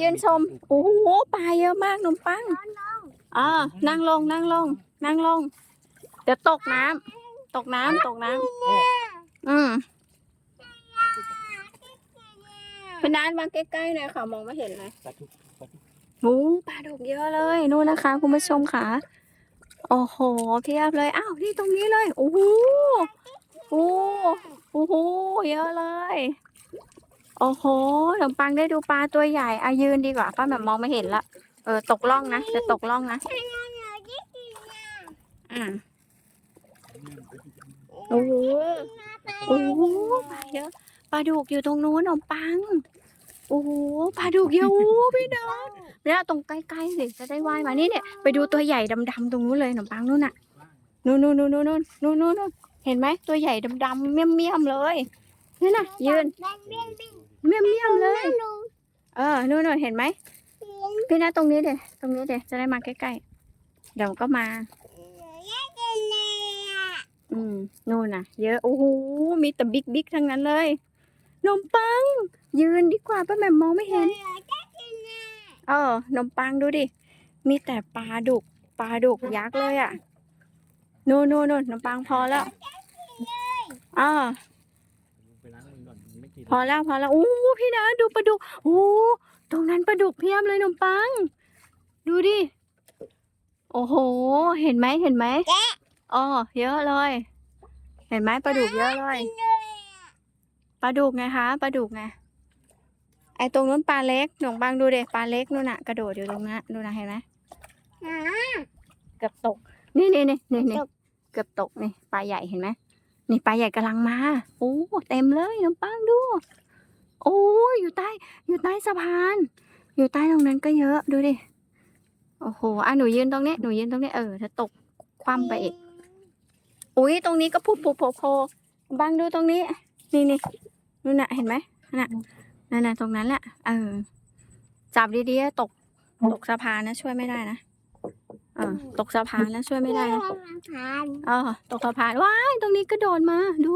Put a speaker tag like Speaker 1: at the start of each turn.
Speaker 1: ยืนชม โอ้โหปลาเยอะมากนมปังอ่านั่งลงนั่งลง นั่งลง เดี๋ยวตกน้ำตกน้ำตกน้ำอืมพี่นัทมาใกล้ๆหน่อยค่ะมองไม่เห็นเลย
Speaker 2: ปลาทุกปลาทุก
Speaker 1: โอ้ปลาดุกเยอะเลยนู่นนะคะ คุณผู้ชมค่ะ โอ้โหเพียบเลย อ้าวนี่ตรงนี้เลย โอ้โหโอ้โอ้โหเยอะเลย โอ้โหขนมปังได้ดูปลาตัวใหญ่อายืนดีกว่าป้าแบบมองไม่เห็นละ เออ ตกล่องนะ จะตกล่องนะ อ่าโอ้โห โอ้โหปลาเยอะ ปลาดุกอยู่ตรงนู้นขนมปัง โอ้โห ปลาดุกเยอะโอ้โหพี่น้องเนี่ยตรงใกล้ๆสิจะได้ว่ายมา นี่เนี่ยไปดูตัวใหญ่ดำๆตรงนู้นเลยขนมปังนู้นน่ะ นู่นนู่นนู่นนู่นนู่นนู่นเห็นไหมตัวใหญ่ดำๆเมี่ยมเมี่ยมๆเลยนี่นน่ะยืน เมี่ยมเมี่ยมๆเลย เออนู่นนู่นเห็นไหมพี่นะตรงนี้เดี๋ยตรงนี้เดี๋ยจะได้มาใกล้ๆเดี๋ยวก็มา อืมนู่นน่ะ เยอะโอ้โหมีแต่บิ๊กบิ๊กๆทั้งนั้นเลยนมปัง ยืนดีกว่าป้าแหม่มมองไม่เห็นเออนมปังดูดิ มีแต่ปลาดุกปลาดุกยักษ์เลยอะนู่นนู่นนู่นนมปังพอแล้วอ่า
Speaker 2: ไม่กิน
Speaker 1: พอแล้วพอแล้วโอ้พี่นะดูปลาดุกโอ้ตรงนั้นปลาดุกเพียบเลยนมปัง ดูดิ โอ้โห เห็นไหมเห็นไหมอ๋อเยอะเลย เห็นไหมปลาดุกเยอะเลยปลาดุกไงคะปลาดุกไงไอ้ตรงนู้นปลาเล็กหนงบางดูเด็ปลาเล็กนู่นน่ะกระโดดอยู่ตรงนั้นดูนะเห็นไหมเกือบตก นี่นี่นี่นี่นี่เกือบตกนี่ปลาใหญ่เห็นไหม นี่ปลาใหญ่กำลังมา โอ้เต็มเลยน้ำปังดู โอ้อยู่ใต้ อยู่ใต้สะพาน อยู่ใต้ตรงนั้นก็เยอะดูดิโอ้โหอะหนูยืนตรงนี้หนูยืนตรงนี้เออถ้าตกคว่ำไปอีกอุ้ยตรงนี้ก็พุบพุบโผล่โผล่บังดูตรงนี้ นี่นี่นู่นน่ะเห็นไหมน่ะนั่นน่ะตรงนั้นแหละเออจับดีๆตกตกสะพานนะช่วยไม่ได้นะ ออตกสะพานนะช่วยไม่ได้นะเออตกสะพานว้ายตรงนี้กระโดดมาดู